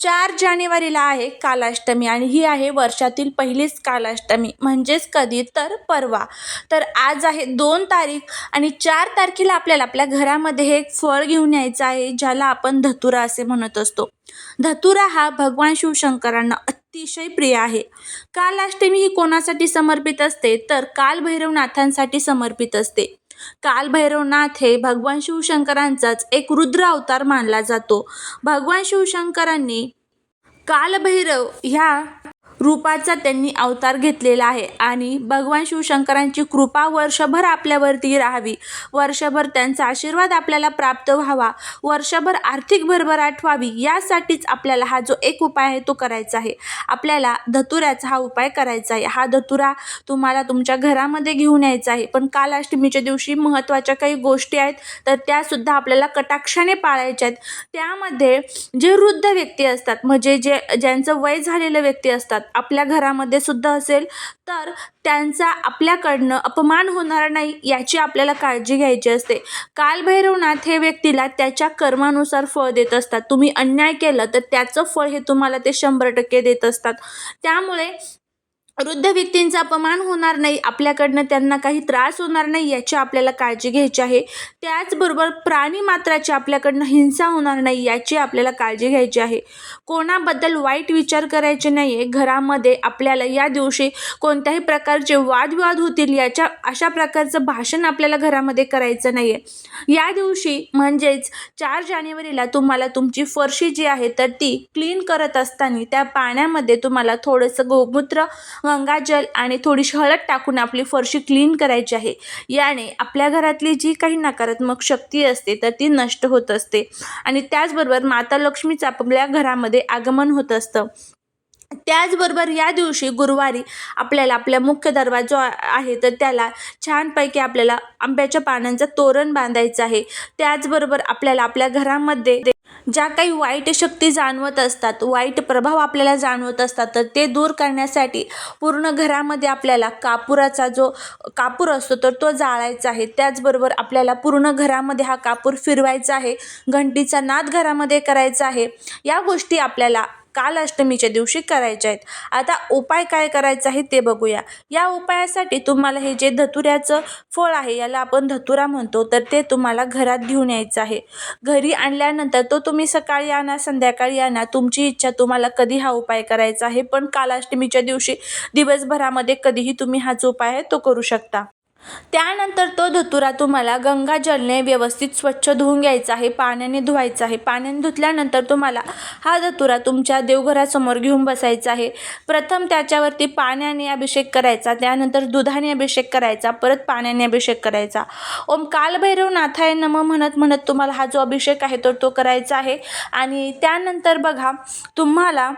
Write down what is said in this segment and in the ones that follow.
चार जानेवारीला आहे कालाष्टमी आणि ही आहे वर्षातील पहिलीच कालाष्टमी. म्हणजेच कधी तर परवा. तर आज आहे दोन तारीख आणि चार तारखेला आपल्याला आपल्या घरामध्ये हे एक फळ घेऊन यायचं आहे ज्याला आपण धतुरा असे म्हणत असतो. धतुरा हा भगवान शिवशंकरांना अतिशय प्रिय आहे. कालाष्टमी ही कोणासाठी समर्पित असते? तर कालभैरवनाथांसाठी समर्पित असते. कालभैरवनाथ हे भगवान शिवशंकरांचाच एक रुद्र अवतार मानला जातो. भगवान शिवशंकरांनी कालभैरव ह्या रूपाचा त्यांनी अवतार घेतलेला आहे. आणि भगवान शिवशंकरांची कृपा वर्षभर आपल्यावरती राहावी. वर्षभर त्यांचा आशीर्वाद आपल्याला प्राप्त व्हावा. वर्षभर आर्थिक भरभराट व्हावी यासाठीच आपल्याला हा जो एक उपाय आहे तो करायचा आहे. आपल्याला धतुऱ्याचा हा उपाय करायचा आहे. हा धतुरा तुम्हाला तुमच्या घरामध्ये घेऊन यायचा आहे. पण कालाष्टमीच्या दिवशी महत्त्वाच्या काही गोष्टी आहेत तर त्यासुद्धा आपल्याला कटाक्षाने पाळायच्या आहेत. त्यामध्ये जे वृद्ध व्यक्ती असतात म्हणजे जे ज्यांचं वय झालेलं व्यक्ती असतात आपल्या घरामध्ये सुद्धा असेल तर त्यांचा आपल्याकडनं अपमान होणार नाही याची आपल्याला काळजी घ्यायची असते. कालभैरवनाथ हे व्यक्तीला त्याच्या कर्मानुसार फळ देत असतात. तुम्ही अन्याय केलं तर त्याचं फळ हे तुम्हाला ते शंभर टक्के देत असतात. त्यामुळे वृद्ध व्यक्तींचा अपमान होणार नाही आपल्याकडनं त्यांना काही त्रास होणार नाही याची आपल्याला काळजी घ्यायची आहे. त्याचबरोबर प्राणी मात्राची आपल्याकडनं हिंसा होणार नाही याची आपल्याला काळजी घ्यायची आहे. कोणाबद्दल वाईट विचार करायचे नाही आहे घरामध्ये आपल्याला या दिवशी कोणत्याही प्रकारचे वादविवाद होतील याच्या अशा प्रकारचं भाषण आपल्याला घरामध्ये करायचं नाही आहे या दिवशी म्हणजेच चार जानेवारीला तुम्हाला तुमची फरशी जी आहे तर ती क्लीन करत असताना त्या पाण्यामध्ये तुम्हाला थोडंसं गोमूत्र गंगाजल आणि थोडीशी हळद टाकून आपली फरशी क्लीन करायची आहे. याने आपल्या घरातली जी काही नकारात्मक शक्ती असते तर ती नष्ट होत असते. आणि त्याचबरोबर माता लक्ष्मीचं आपल्या घरामध्ये आगमन होत असतं. त्याचबरोबर या दिवशी गुरुवारी आपल्याला आपल्या मुख्य दरवाजा आहे तर त्याला छानपैकी आपल्याला आंब्याच्या पानांचं तोरण बांधायचं आहे. त्याचबरोबर आपल्याला आपल्या घरामध्ये ज्या काही वाईट शक्ती जाणवत असतात वाईट प्रभाव आपल्याला जाणवत असतात तर ते दूर करण्यासाठी पूर्ण घरामध्ये आपल्याला कापुराचा जो कापूर असतो तर तो जाळायचा आहे. त्याचबरोबर आपल्याला पूर्ण घरामध्ये हा कापूर फिरवायचा आहे घंटीचा नाद घरामध्ये करायचा आहे. या गोष्टी आपल्याला काल अष्टमीच्या दिवशी करायच्या आहेत. आता उपाय काय करायचा आहे ते बघूया. या उपायासाठी तुम्हाला हे जे धतुऱ्याचं फळ आहे याला आपण धतुरा म्हणतो तर ते तुम्हाला घरात घेऊन यायचं आहे. घरी आणल्यानंतर तो तुम्ही सकाळी आणा संध्याकाळी आणा तुमची इच्छा तुम्हाला कधी हा उपाय करायचा आहे पण कालाष्टमीच्या दिवशी दिवसभरामध्ये कधीही तुम्ही हा जो उपाय आहे तो करू शकता. त्यानंतर तो धतुरा तुम्हाला गंगाजलने व्यवस्थित स्वच्छ धुवून घ्यायचा आहे पाण्याने धुवायचा आहे. पाण्याने धुतल्यानंतर तुम्हाला हा धतुरा तुमच्या देवघरासमोर घेऊन बसायचा आहे. प्रथम त्याच्यावरती पाण्याने अभिषेक करायचा त्यानंतर दुधाने अभिषेक करायचा परत पाण्याने अभिषेक करायचा. ओम कालभैरव नाथाय नम म्हणत म्हणत तुम्हाला हा जो अभिषेक आहे तर तो करायचा आहे. आणि त्यानंतर बघा तुम्हाला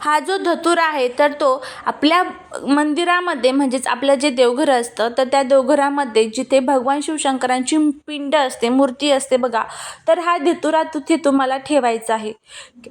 हा जो धतुरा आहे तर तो आपल्या मंदिरामध्ये म्हणजेच आपलं जे देवघर असतं तर त्या देवघरामध्ये जिथे भगवान शिवशंकरांची पिंड असते मूर्ती असते बघा तर हा धतुरा तिथे तुम्हाला ठेवायचा आहे.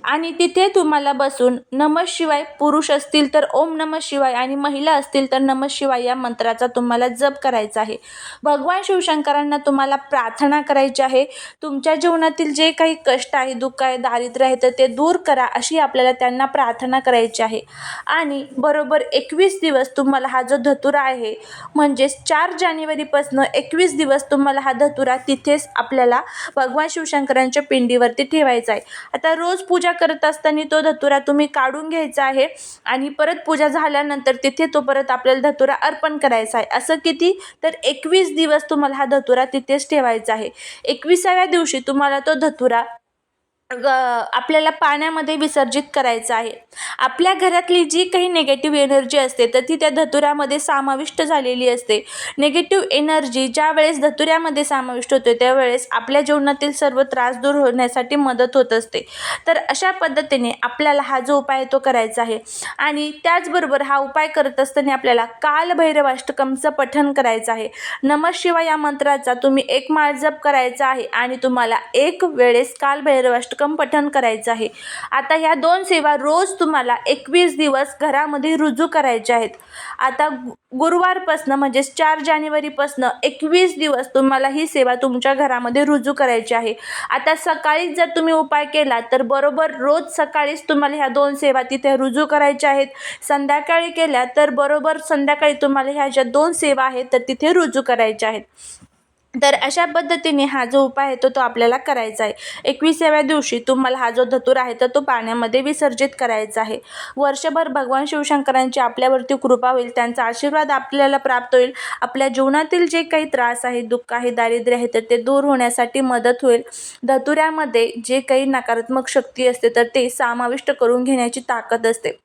आणि तिथे तुम्हाला बसून नम शिवाय पुरुष असतील तर ओम नम शिवाय आणि महिला असतील तर नम शिवाय या मंत्राचा तुम्हाला जप करायचा आहे. भगवान शिवशंकरांना तुम्हाला प्रार्थना करायची आहे. तुमच्या जीवनातील जे काही कष्ट आहे दुःख आहे दारिद्र्य आहे तर ते दूर करा अशी आपल्याला त्यांना प्रार्थना करायची आहे. आणि बरोबर एकवीस एकवीस दिवस तुम्हाला हा जो धतुरा आहे म्हणजेच चार जानेवारीपासनं एकवीस दिवस तुम्हाला हा धतुरा तिथेच आपल्याला भगवान शिवशंकरांच्या पिंडीवरती ठेवायचा आहे. आता रोज पूजा करत असताना तो धतुरा तुम्ही काढून घ्यायचा आहे आणि परत पूजा झाल्यानंतर तिथे तो परत आपल्याला धतुरा अर्पण करायचा आहे. असं किती? तर एकवीस दिवस तुम्हाला हा धतुरा तिथेच ठेवायचा आहे. एकविसाव्या दिवशी तुम्हाला तो धतुरा ग आपल्याला पाण्यामध्ये विसर्जित करायचं आहे. आपल्या घरातली जी काही निगेटिव्ह एनर्जी असते तर ती त्या धतुऱ्यामध्ये समाविष्ट झालेली असते. निगेटिव्ह एनर्जी ज्या वेळेस धतुऱ्यामध्ये समाविष्ट होते त्यावेळेस आपल्या जीवनातील सर्व त्रास दूर होण्यासाठी मदत होत असते. तर अशा पद्धतीने आपल्याला हा जो उपाय आहे तो करायचा आहे. आणि त्याचबरोबर हा उपाय करत असताना आपल्याला कालभैरवाष्टकमचं पठण करायचं आहे. नमः शिवा या मंत्राचा तुम्ही एक माळ जप करायचा आहे आणि तुम्हाला एक वेळेस अष्टकम पठण करायचं आहे. आता ह्या दोन सेवा रोज तुम्हाला एकवीस दिवस घरामध्ये रुजू करायच्या आहेत. आता गु गुरुवारपासनं म्हणजेच चार जानेवारीपासनं एकवीस दिवस तुम्हाला ही सेवा तुमच्या घरामध्ये रुजू करायची आहे. आता सकाळीच जर तुम्ही उपाय केला तर बरोबर रोज सकाळीच तुम्हाला ह्या दोन सेवा तिथे रुजू करायच्या आहेत. संध्याकाळी केल्या तर बरोबर संध्याकाळी तुम्हाला ह्या ज्या दोन सेवा आहेत तर तिथे रुजू करायच्या आहेत. तर अशा पद्धतीने हा जो उपाय आहे तो तो आपल्याला करायचा आहे. एकविसाव्या दिवशी तुम्हाला हा जो धतूर आहे तर तो पाण्यामध्ये विसर्जित करायचा आहे. वर्षभर भगवान शिवशंकरांची आपल्यावरती कृपा होईल त्यांचा आशीर्वाद आपल्याला प्राप्त होईल. आपल्या जीवनातील जे काही त्रास आहे दुःख आहे दारिद्र्य आहे तर ते दूर होण्यासाठी मदत होईल. धतुऱ्यामध्ये जे काही नकारात्मक शक्ती असते तर ते समाविष्ट करून घेण्याची ताकद असते.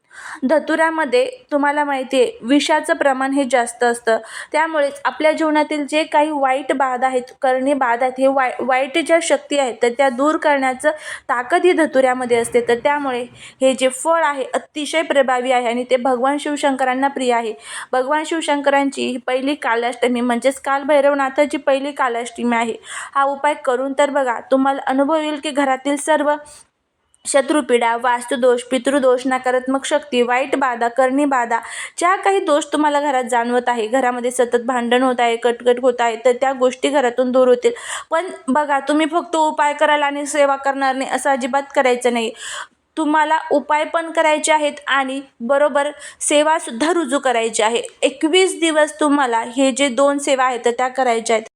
धतुऱ्यामध्ये तुम्हाला माहिती आहे विषाचं प्रमाण हे जास्त असतं. त्यामुळेच आपल्या जीवनातील जे काही वाईट बाधा आहेत करणी बाध आहेत हे वाय वाईट ज्या शक्ती आहेत तर त्या दूर करण्याचं ताकद ही धतुऱ्यामध्ये असते. तर त्यामुळे हे जे फळ आहे अतिशय प्रभावी आहे आणि ते भगवान शिवशंकरांना प्रिय आहे. भगवान शिवशंकरांची ही पहिली कालाष्टमी म्हणजेच कालभैरवनाथाची पहिली कालाष्टमी आहे. हा उपाय करून तर बघा तुम्हाला अनुभव येईल की घरातील सर्व शत्रुपीडा वास्तुदोष पितृदोष नकारात्मक शक्ती वाईट बाधा करणी बाधा ज्या काही दोष तुम्हाला घरात जाणवत आहे घरामध्ये सतत भांडण होत आहे कटकट होत आहे तर त्या गोष्टी घरातून दूर होतील. पण बघा तुम्ही फक्त उपाय कराल आणि सेवा करणार नाही असं अजिबात करायचं नाही. तुम्हाला उपाय पण करायचे आहेत आणि बरोबर सेवासुद्धा रुजू करायची आहे. एकवीस दिवस तुम्हाला हे जे दोन सेवा आहेत तर त्या करायच्या आहेत.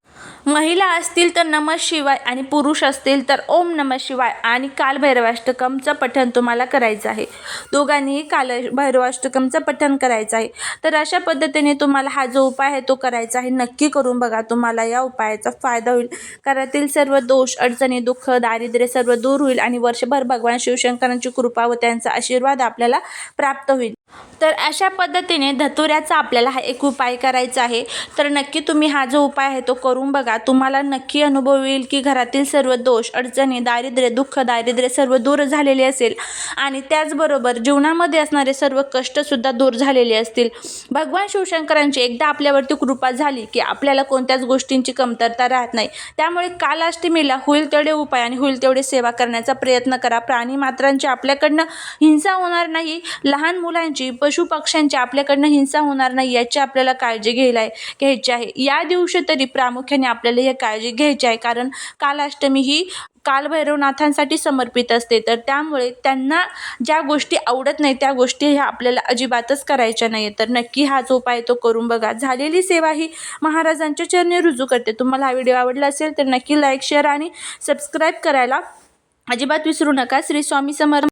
महिला असतील तर नम शिवाय आणि पुरुष असतील तर ओम नम शिवाय आणि कालभैरवाष्टकमचं पठण तुम्हाला करायचं आहे. दोघांनीही काल भैरवाष्टकमचं पठण करायचं आहे. तर अशा पद्धतीने तुम्हाला हा जो उपाय आहे तो करायचा आहे. नक्की करून बघा तुम्हाला या उपायाचा फायदा होईल. घरातील सर्व दोष अडचणी दुःख दारिद्र्य सर्व दूर होईल आणि वर्षभर भगवान शिवशंकरांची कृपा व त्यांचा आशीर्वाद आपल्याला प्राप्त होईल. तर अशा पद्धतीने धतुऱ्याचा आपल्याला हा एक उपाय करायचा आहे. तर नक्की तुम्ही हा जो उपाय आहे तो करून बघा. तुम्हाला नक्की अनुभव येईल की घरातील सर्व दोष अडचणी दारिद्र्य दुःख दारिद्र्य सर्व दूर झालेले असेल. आणि त्याचबरोबर जीवनामध्ये असणारे सर्व कष्टसुद्धा दूर झालेले असतील. भगवान शिवशंकरांची एकदा आपल्यावरती कृपा झाली की आपल्याला कोणत्याच गोष्टींची कमतरता राहत नाही. त्यामुळे कालाष्टमीला होईल तेवढे उपाय आणि होईल तेवढे सेवा करण्याचा प्रयत्न करा. प्राणी मात्रांची आपल्याकडनं हिंसा होणार नाही. लहान मुलांची पशुपक्ष्यांची आपल्याकडनं हिंसा होणार नाही याची आपल्याला काळजी घ्यायला आहे घ्यायची आहे. या दिवशी तरी प्रामुख्याने आपल्याला ही काळजी घ्यायची आहे कारण कालाष्टमी ही कालभैरवनाथांसाठी समर्पित असते. तर त्यामुळे त्यांना ज्या गोष्टी आवडत नाही त्या गोष्टी ह्या आपल्याला अजिबातच करायच्या नाही तर नक्की हा जो उपाय तो करून बघा. झालेली सेवा ही महाराजांच्या चरणी रुजू करते. तुम्हाला हा व्हिडिओ आवडला असेल तर नक्की लाईक शेअर आणि सबस्क्राईब करायला अजिबात विसरू नका. श्री स्वामी समर्थ